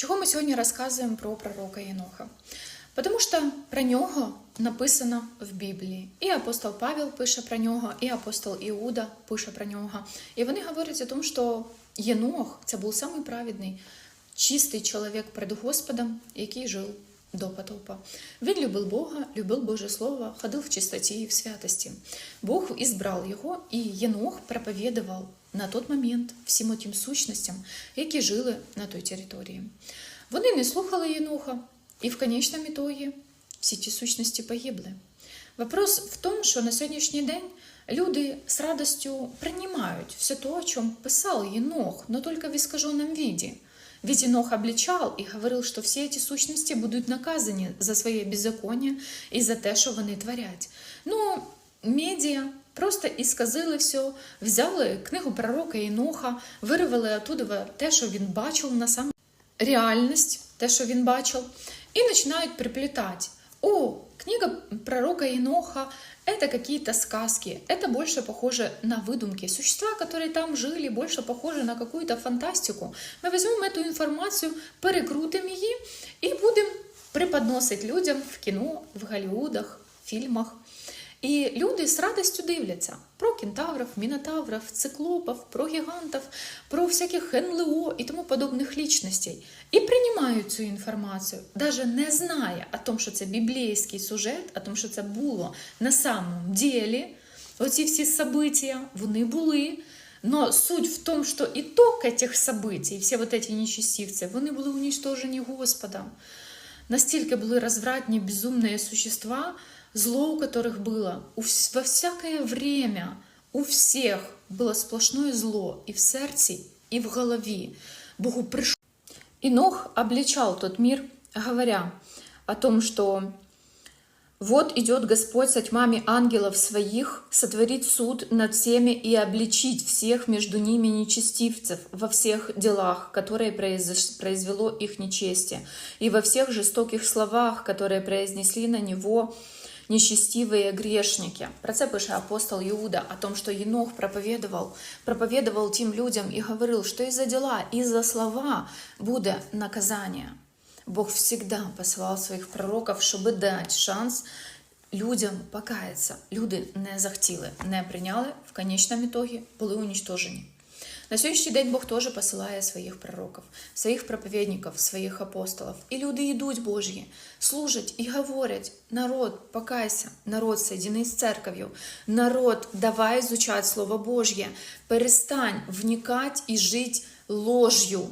Чого ми сьогодні розказуємо про пророка Єноха? Тому що про нього написано в Біблії. І апостол Павел пише про нього, і апостол Іуда пише про нього. І вони говорять о тому, що Єнох це був самий праведний, чистий чоловік перед Господом, який жив до потопа. Він любив Бога, любив Боже Слово, ходив в чистоті і в святості. Бог ізбрав його, і Єнох проповідував на той момент всім тим сущностям, які жили на той території. Вони не слухали Єноха, і в конечному ітогі всі ті сущності погибли. Вопрос в тому, що на сьогоднішній день люди з радостю приймають все то, о чем писал Енох, но только в искаженном виде. Ведь Енох обличал и говорил, что все эти сущности будут наказані за своє беззаконня і за те, що вони творять. Ну, медіа просто ісказили все, взяли книгу пророка Єноха, вирвали оттуда те, що він бачив на сам реальність, те, що він бачив, і починають приплетати. О, книга пророка Еноха – это какие-то сказки, это больше похоже на выдумки. Существа, которые там жили, больше похожи на какую-то фантастику. Мы возьмем эту информацию, перекрутим її і будемо преподносити людям в кіно, в Голлівудах, фільмах. І люди з радістю дивляться про кентаврів, мінотаврів, циклопів, про гігантів, про всяких НЛО і тому подобних лічностей. І приймають цю інформацію, навіть не зная о том, що це біблійський сюжет, о том, що це було на самом ділі. Оці всі события, вони були. Но суть в тому, що итог этих событий, всі вот эти нечестивці, вони були уничтожені Господом. Настільки були розвратні, безумні существа, зло у которых было у вс- во всякое время, у всех было сплошное зло и в сердце, и в голове. Богу пришел. Инох обличал тот мир, говоря о том, что вот идет Господь со тьмами ангелов своих, сотворить суд над всеми и обличить всех между ними нечестивцев во всех делах, которые произвело их нечестие, и во всех жестоких словах, которые произнесли на него нечестивые грешники. Про це пише апостол Иуда о том, что Енох проповедовал, проповедовал тем людям и говорил, что из-за дела, из-за слова буде наказание. Бог всегда посылал своїх пророків, щоб дати шанс людям покаятися. Люди не захотіли, не прийняли, в конечному ітогі були уничтожені. На сьогоднішній день Бог теж посилає своїх пророків, своїх проповідників, своїх апостолів. І люди йдуть Божі, служать і говорять: народ, покайся, народ, соедини з церков'ю, народ, давай изучать Слово Божье, перестань вникати і жити ложью.